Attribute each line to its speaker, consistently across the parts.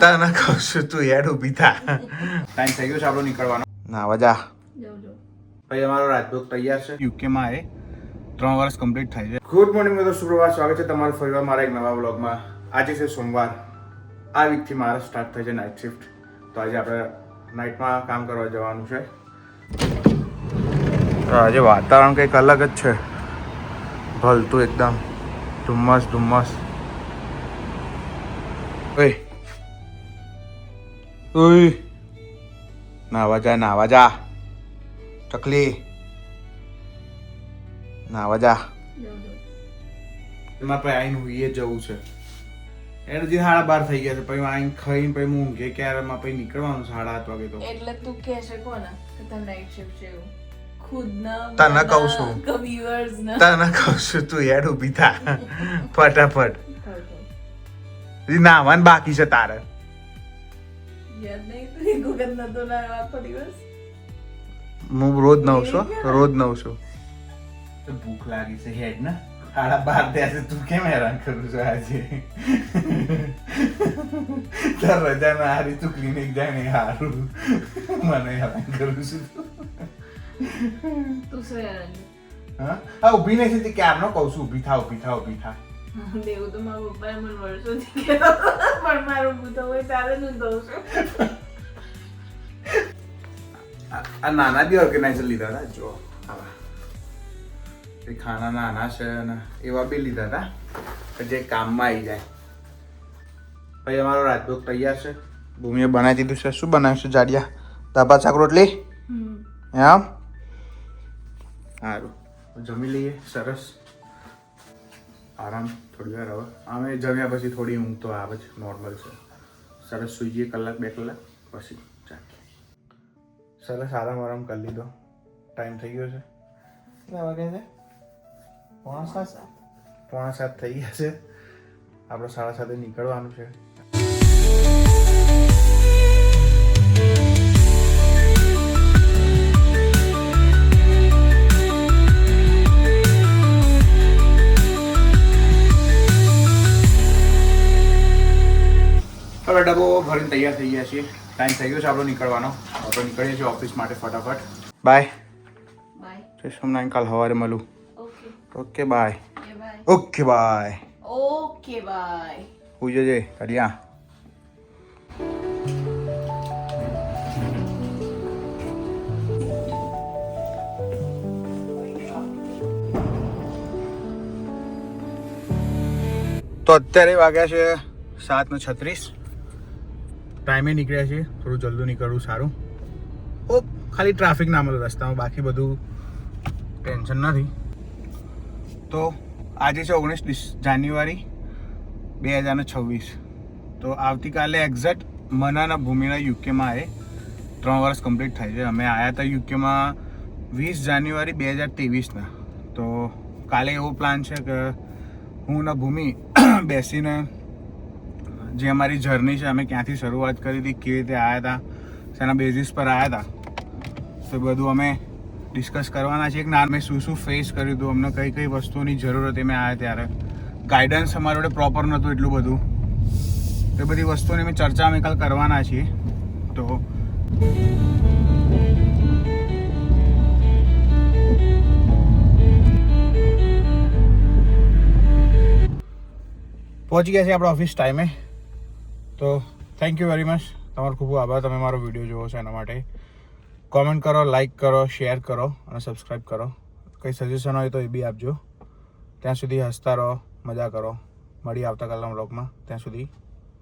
Speaker 1: તને કહું છું તું હેડ ઊભી થા
Speaker 2: ટાઈમ થઈ ગયો છે આપણો નીકળવાનો.
Speaker 1: ના વજા.
Speaker 2: ભાઈ અમારો રાજભોગ તૈયાર છે. યુકેમાં એ ત્રણ વર્ષ કમ્પ્લીટ થાય છે. ગુડ મોર્નિંગ મિત્રો. સુપ્રભાત સ્વાગત છે તમારું ફરીવાર મારા એક નવા બ્લોગમાં આજે છે સોમવાર. આ વીકથી મારા સ્ટાર્ટ થાય છે નાઇટ શિફ્ટ તો આજે આપણે નાઇટમાં કામ કરવા જવાનું છે. આજે વાતાવરણ કંઈક અલગ જ છે. ભલતું એકદમ. ધુમ્મસ ધુમ્મસ. ઓય. ઓય નાવા જા નાવા જા. ચકલી નાવા જા. એમાં પછી આઈને હુઈએ જવું છે. એને જે સાડા બાર થઈ ગયા છે પછી આઈને ખાઈને પછી હું ઊંઘે ક્યારેમાં પછી નીકળવાનું સાડા આઠ વાગે તો.
Speaker 3: એટલે તું કહે છે કોને કે તારે નાઈટ શિફ્ટ છે એવું. ખુદના
Speaker 1: તને કહું છું. તને કહું છું તું હેડ ઊભી થા. ફટાફટ. હજી બાકી છે તારે.
Speaker 3: યાદ નહીં તું નતો લાવ્યો આખો દિવસ.
Speaker 1: હું રોજ નવ છું રોજ નવ છું.
Speaker 2: ભૂખ લાગી છે હેડ ને. સાડા બાર થયા છે તું કેમ હેરાન કરું છું આજે? તાર રજા ના હારી તું ક્લિનિક જાય ને હારું. મને હેરાન કરું છું
Speaker 3: તું. શું હેરાન છે?
Speaker 2: હા? હા નહીં છે થતી ક્યારનો કહું છું ઊભી થા ઊભી થા ઊભી થા.
Speaker 3: દેવું તો મારા પપ્પાએ મને વર્ષોથી કહેતો પણ મારું થવું હોય જ હું થઉં છું
Speaker 2: આ નાના બી ઓર્ગેનાઇઝર લીધા હતા જો આવા એ ખાના નાના છે અને એવા બી લીધા હતા જે કામમાં આવી જાય ભાઈ અમારો રાજભોગ તૈયાર છે ભૂમિએ બનાવી દીધું છે શું બનાવ્યું છે જાડિયા દાબા શાક રોટલી હા સારું જમી લઈએ સરસ આરામ થોડી વાર હવે અમે જમ્યા પછી થોડી ઊંઘ તો આવે જ નોર્મલ છે. સરસ સુઈ જઈએ કલાક બે કલાક પછી ચાલીએ સરસ આરામ આરામ કરી લીધો. ટાઈમ થઈ ગયો છે. કેટલા વાગે છે? પોણા સાત. પોણા સાત થઈ ગયા છે. આપણે સાડા સાતે નીકળવાનું છે. ડબ્બો ભરીને તૈયાર થઈ ગયા છીએ. ટાઈમ થઈ ગયો છે આપણો નીકળવાનો. આપણે નીકળીએ છીએ ઓફિસ માટે ફટાફટ. બાય
Speaker 3: બાય
Speaker 2: જય સોમનાથ કાલ સવારે મળું.
Speaker 3: Okay
Speaker 2: okay bye okay bye
Speaker 3: okay bye
Speaker 2: હું જજે કરિયા તો અત્યારે વાગ્યા છે સાત ને છત્રીસ. ટાઈમે નીકળ્યા છે. થોડું જલ્દી નીકળવું સારું. ઓ, ખાલી ટ્રાફિક ના મળે રસ્તામાં. બાકી બધું ટેન્શન નથી. તો આજે છે ઓગણીસ જાન્યુઆરી બે હજાર છવ્વીસ. તો આવતીકાલે એક્ઝેક્ટ મનાના ભૂમિના યુકેમાં આવે ત્રણ વર્ષ કમ્પ્લીટ થાય છે. અમે આવ્યા હતા યુકેમાં વીસ જાન્યુઆરી બે હજાર ત્રેવીસના. તો કાલે એવો પ્લાન છે કે હું ને ભૂમિ બેસીને જે અમારી જર્ની છે, અમે ક્યાંથી શરૂઆત કરી હતી, કેવી રીતે આવ્યા હતા, શેના બેઝિસ પર આવ્યા હતા, તો બધું અમે ડિસ્કસ કરવાના છે એક ના મેં શું શું ફેસ કર્યું હતું, અમને કઈ કઈ વસ્તુઓની જરૂર હતી, મેં આવ્યા ત્યારે. ગાઈડન્સ અમારા જોડે પ્રોપર નહોતું એટલું બધું. એ બધી વસ્તુઓની અમે ચર્ચા અમે કાલ કરવાના છીએ. તો પહોંચી ગયા છે આપણે ઓફિસ ટાઈમે તો થેન્ક યુ વેરી મચ તમારો ખૂબ આભાર. તમે મારો વીડિયો જોવો છો એના માટે. કોમેન્ટ કરો લાઇક કરો શેર કરો અને સબસ્ક્રાઈબ કરો. કંઈ સજેશન હોય તો એ બી આપજો. ત્યાં સુધી હસતા રહો, મજા કરો. મળી આવતાકાલના બ્લોગમાં ત્યાં સુધી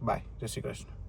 Speaker 2: બાય જય શ્રી કૃષ્ણ.